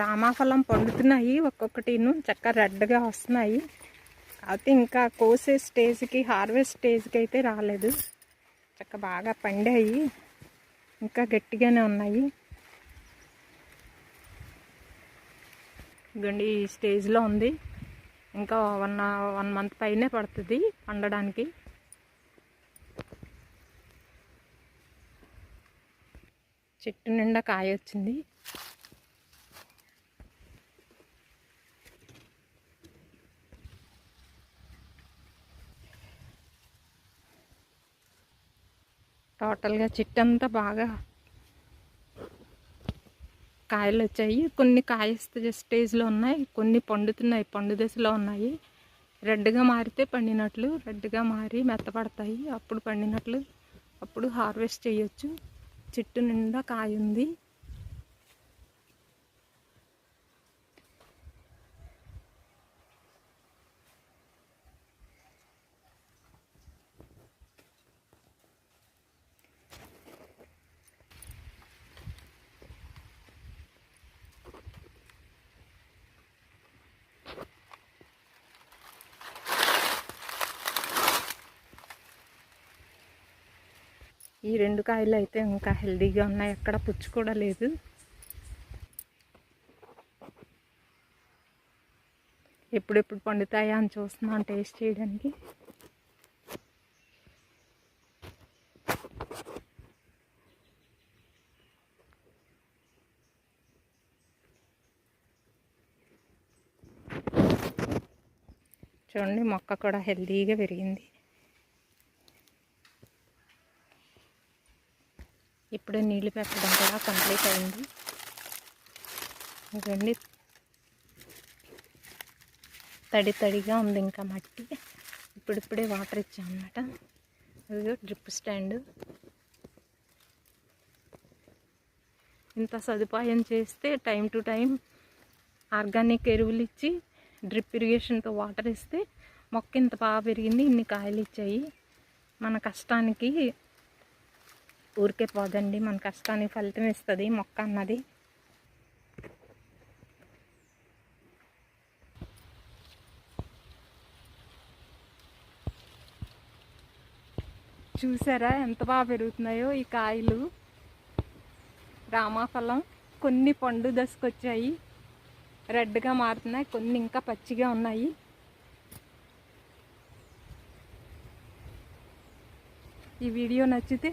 రామాఫలం పండుతున్నాయి ఒక్కొక్కటిను చక్కగా రెడ్గా వస్తున్నాయి. అయితే ఇంకా కోసే స్టేజ్కి హార్వెస్ట్ స్టేజ్కి అయితే రాలేదు. చక్క బాగా పండాయి. ఇంకా గట్టిగానే ఉన్నాయి. ఇదిగోండి ఈ స్టేజ్లో ఉంది. ఇంకా వన్ వన్ మంత్ పైనే పడుతుంది పండడానికి. చెట్టు నిండా కాయ వచ్చింది. టోటల్గా చెట్టు అంతా బాగా కాయలు వచ్చాయి కొన్ని కాయ స్టేజ్లో ఉన్నాయి కొన్ని పండుతున్నాయి పండు దశలో ఉన్నాయి. రెడ్గా మారితే పండినట్లు రెడ్గా మారి మెత్తపడతాయి. అప్పుడు పండినట్లు అప్పుడు హార్వెస్ట్ చేయొచ్చు. చెట్టు నిండా కాయ ఉంది ఈ రెండు కాయలు అయితే ఇంకా హెల్దీగా ఉన్నాయి. ఎక్కడ పుచ్చు కూడా లేదు. ఎప్పుడెప్పుడు పండుతాయా అని చూస్తున్నాను టేస్ట్ చేయడానికి. చూడండి మొక్క కూడా హెల్దీగా పెరిగింది. ఇప్పుడే నీళ్ళు పెట్టడం కూడా కంప్లీట్ అయింది. ఇదండి తడి తడిగా ఉంది ఇంకా మట్టి. ఇప్పుడిప్పుడే వాటర్ ఇచ్చామన్నమాట. అదిగో డ్రిప్ స్టాండ్. ఇంత సదుపాయం చేస్తే టైం టు టైం ఆర్గానిక్ ఎరువులు ఇచ్చి డ్రిప్ ఇరిగేషన్తో వాటర్ ఇస్తే మొక్క ఇంత బాగా పెరిగింది ఇన్ని కాయలు ఇచ్చాయి. మన కష్టానికి ఊరికే పోదండి. మన కష్టానికి ఫలితం ఇస్తుంది మొక్క అన్నది. చూసారా ఎంత బాగా పెరుగుతున్నాయో ఈ కాయలు. రామాఫలం కొన్ని పండు దశకొచ్చాయి. రెడ్గా మారుతున్నాయి. కొన్ని ఇంకా పచ్చిగా ఉన్నాయి. ఈ వీడియో నచ్చితే